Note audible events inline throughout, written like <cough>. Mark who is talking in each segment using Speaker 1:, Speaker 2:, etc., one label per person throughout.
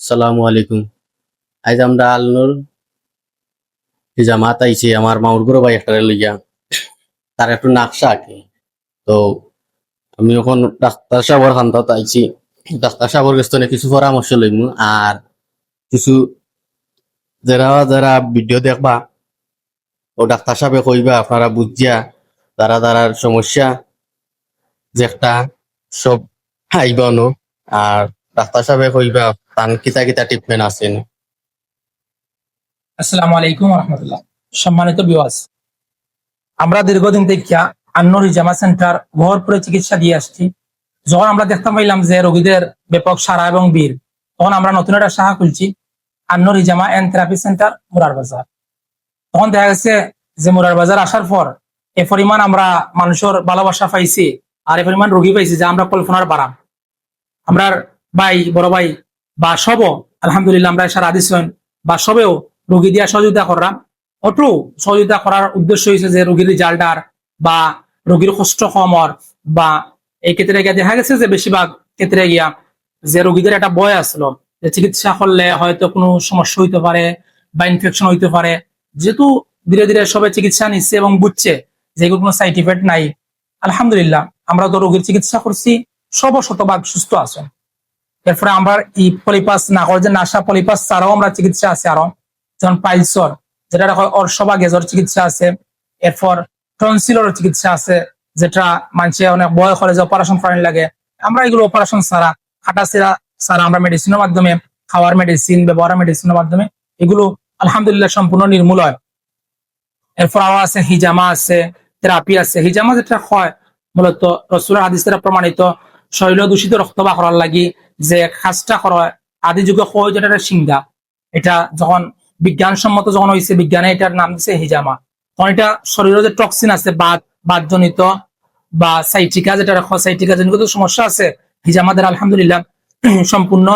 Speaker 1: সালামু আলাইকুম। আজ আমরা আলনুর জামাত আইছি, আমার মাউর বড় ভাই একটা লইয়া, তার একটু নাকশা আঁকে। তো আমি এখন ডাক্তার সাহেবের খান্দাত আইছি, ডাক্তার কাছ থেকে কিছু পরামর্শ লইমু। আর কিছু যারা যারা ভিডিও দেখবা, ও ডাক্তার সাহেবে কইবা, আপনারা বুঝিয়া তারা তারার সমস্যা, যে একটা সব আইবানো। আর ডাক্তার সাহেবে কইবা তান কিতা কিতা ট্রিটমেন্ট আছেন?
Speaker 2: আসসালামু আলাইকুম রহমতুল্লাহ। সম্মানিত বিওয়াস আমরা দীর্ঘদিন থেকে আন্নুর জামা সেন্টার ভরপুরে চিকিৎসা দিয়ে আসছি। যখন আমরা দেখতে পাইলাম যে রোগীদের ব্যাপক সারা এবং বীর তখন আমরা নতুন একটা শাখা খুলছি, আন্নুর জামা এন্ড থেরাপি সেন্টার মুরার বাজার। তখন দেখা গেছে যে মুরার বাজার আসার পর এ পরিমাণ আমরা মানুষের ভালোবাসা পাইছি আর এ পরিমাণ রোগী পাইছি যে আমরা কল্পনার বাড়াম আমরা ভাই, বড় ভাই বা সব আলহামদুলিল্লাহ, আমরা সারা দিচ্ছেন বা সবেও রোগী দিয়া সহযোগিতা করা অটো সহযোগিতা করার উদ্দেশ্য হয়েছে যে রোগীর রেজাল্টার বা রোগীর কষ্ট কমর বা এই ক্ষেত্রে গিয়া দেখা গেছে যে বেশিরভাগ ক্ষেত্রে গিয়া যে রোগীদের একটা বয় আসলো, যে চিকিৎসা করলে হয়তো কোনো সমস্যা হইতে পারে বা ইনফেকশন হইতে পারে। যেহেতু ধীরে ধীরে সবাই চিকিৎসা নিচ্ছে এবং বুঝছে যে এগুলো কোনো সাইড ইফেক্ট নাই, আলহামদুলিল্লাহ, আমরা তো রোগীর চিকিৎসা করছি সব শতভাগ সুস্থ আছে এরপরে আমরা এই পলিপাস নাকর যে নাসা পলিপাস ছাড়াও আমরা চিকিৎসা আছে আরও। যেমন পাইলসর, যেটা হয় অর্শবা গেজর চিকিৎসা আছে। এরপর টনসিলর চিকিৎসা আছে, যেটা মানুষে অনেক বয় করে যে অপারেশন করার লাগে। আমরা এগুলো অপারেশন ছাড়া হাঁটা সিরা ছাড়া আমরা মেডিসিনের মাধ্যমে, খাওয়ার মেডিসিন ব্যবহার মেডিসিনের মাধ্যমে এগুলো আলহামদুলিল্লাহ সম্পূর্ণ নির্মূল হয়। এরপর আরও আছে হিজামা আছে, থেরাপি আছে। হিজামা যেটা হয়, মূলত রসুলের হাদিস প্রমাণিত শৈল দূষিত রক্ত বা করার লাগি যে কাজটা করা আদি যুগে হয় যেটা সিংহা। এটা যখন বিজ্ঞানসম্মত যখন হয়েছে বিজ্ঞানে এটার নাম দিচ্ছে হিজামা। তখন এটা শরীরে যে টক্সিন আছে, বাদ, বাদজনিত বা সাইটিকা যেটা সাইটিকা জনিত সমস্যা আছে হিজামাদের আলহামদুলিল্লাহ <clears throat> সম্পূর্ণ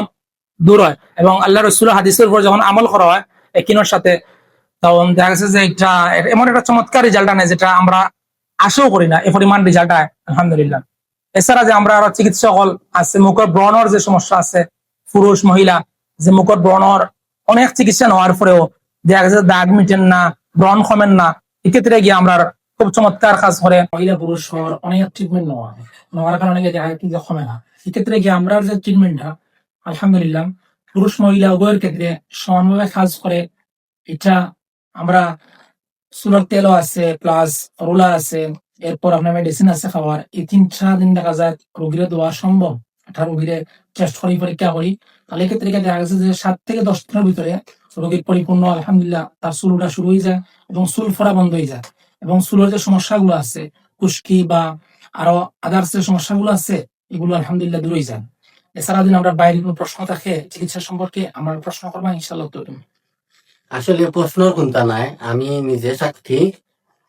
Speaker 2: দূর হয়। এবং আল্লাহ রসুল হাদিসের উপর যখন আমল করা হয় একিনোর সাথে, তখন দেখা গেছে যে এটা, এমন একটা চমৎকার রেজাল্ট আনে যেটা আমরা আশাও করি না, এ পরিমাণ রেজাল্ট আয়, আলহামদুলিল্লাহ। এছাড়া যে আমরা আরও চিকিৎসক আছে মুখর ব্রণর যে সমস্যা আছে, পুরুষ, মহিলা, যে মুখর ব্রণর অনেক চিকিৎসা নেওয়ার পরেও দেখা গেছে দাগ মিটেন না, ব্রণ কমেন না। এক্ষেত্রে গিয়ে আমরা খুব চমৎকার কাজ করে মহিলা, পুরুষ অনেক ট্রিটমেন্ট নেওয়া হয়। নেওয়ার কারণে গিয়ে দেখা যায় কি যে কমে না। এক্ষেত্রে গিয়ে আমরা যে ট্রিটমেন্টটা আলহামদুলিল্লাহ, পুরুষ, মহিলা উভয়ের ক্ষেত্রে সমানভাবে কাজ করে। এটা আমরা চুলোর তেলও আছে, প্লাস রোলার আছে এরপর আপনার মেডিসিন আছে খাবার এই তিন চার দিন দেখা যায় রোগীরে দেওয়া সম্ভব। একটা রোগীরে টেস্ট করি, পরীক্ষা করি। তাহলে ক্ষেত্রে গিয়ে দেখা গেছে যে সাত থেকে দশ দিনের ভিতরে রোগীর পরিপূর্ণ, আলহামদুলিল্লাহ, তার চুল ওঠা শুরু হয়ে যায় এবং চুল ফোড়া বন্ধ হয়ে যায়। এবং চুলের যে সমস্যাগুলো আছে, খুশকি বা আরও আদার্স যে সমস্যাগুলো আছে, এগুলো আলহামদুলিল্লাহ দূর যায়। এছাড়া যদি আমরা বাইরে কোনো প্রশ্ন থাকে চিকিৎসা সম্পর্কে, আমরা প্রশ্ন করব ইনশাল্লাহ
Speaker 1: আসলে প্রশ্নর কোনটা নাই, আমি নিজে সাক্ষী।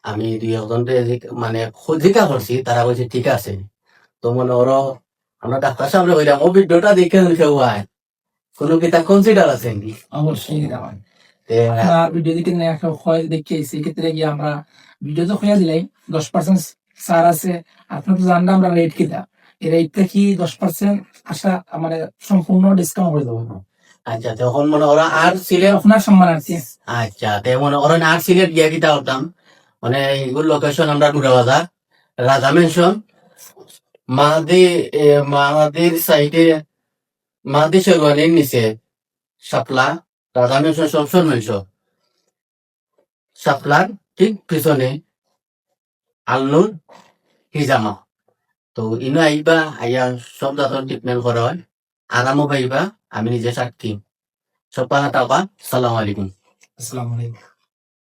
Speaker 1: আমি দুই একজনকে মানে খোঁজিকা করছি তারা বলছে ঠিক আছে। তো মনে করো আমরা ডাক্তার সামনে কইলাম ও ভিডিওটা দেখে হয় কোনো কি তার কনসিডার আছে।
Speaker 2: অবশ্যই দেওয়া ভিডিও নিয়ে একটা ক্ষয় দেখে সেই ক্ষেত্রে গিয়ে আমরা ভিডিও তো দিলাই। দশ পার্সেন্ট সার আছে আপনার তো জানলে আমরা রেট কিনা এই রেটটা কি দশ পার্সেন্ট আসা মানে সম্পূর্ণ ডিসকাউন্ট করে দেবো।
Speaker 1: আচ্ছা তখন মনে করো আর সিলে
Speaker 2: আপনার সম্মানার্থে।
Speaker 1: আচ্ছা তে মনে করেন আর সিলেট গিয়া কিটা করতাম মানে এগুলো লোকেশন আমরা ডুরা বাজার রাজা মেনশন মাহাদি মাহাদির সাইডে মাহাদি শেরওয়ানির নিচে, শাপলা, রাজা মেনশন সবসময় মেনশন শাপলার ঠিক পিছনে আল্লুর হিজামা। তো ইনো আইবা, আইয়া সব জাতর ট্রিটমেন্ট করা হয়। আরামও পাইবা, আমি নিজে সাক্ষী সব পালা টাকা সালাম আলাইকুম।
Speaker 2: আসসালামু আলাইকুম।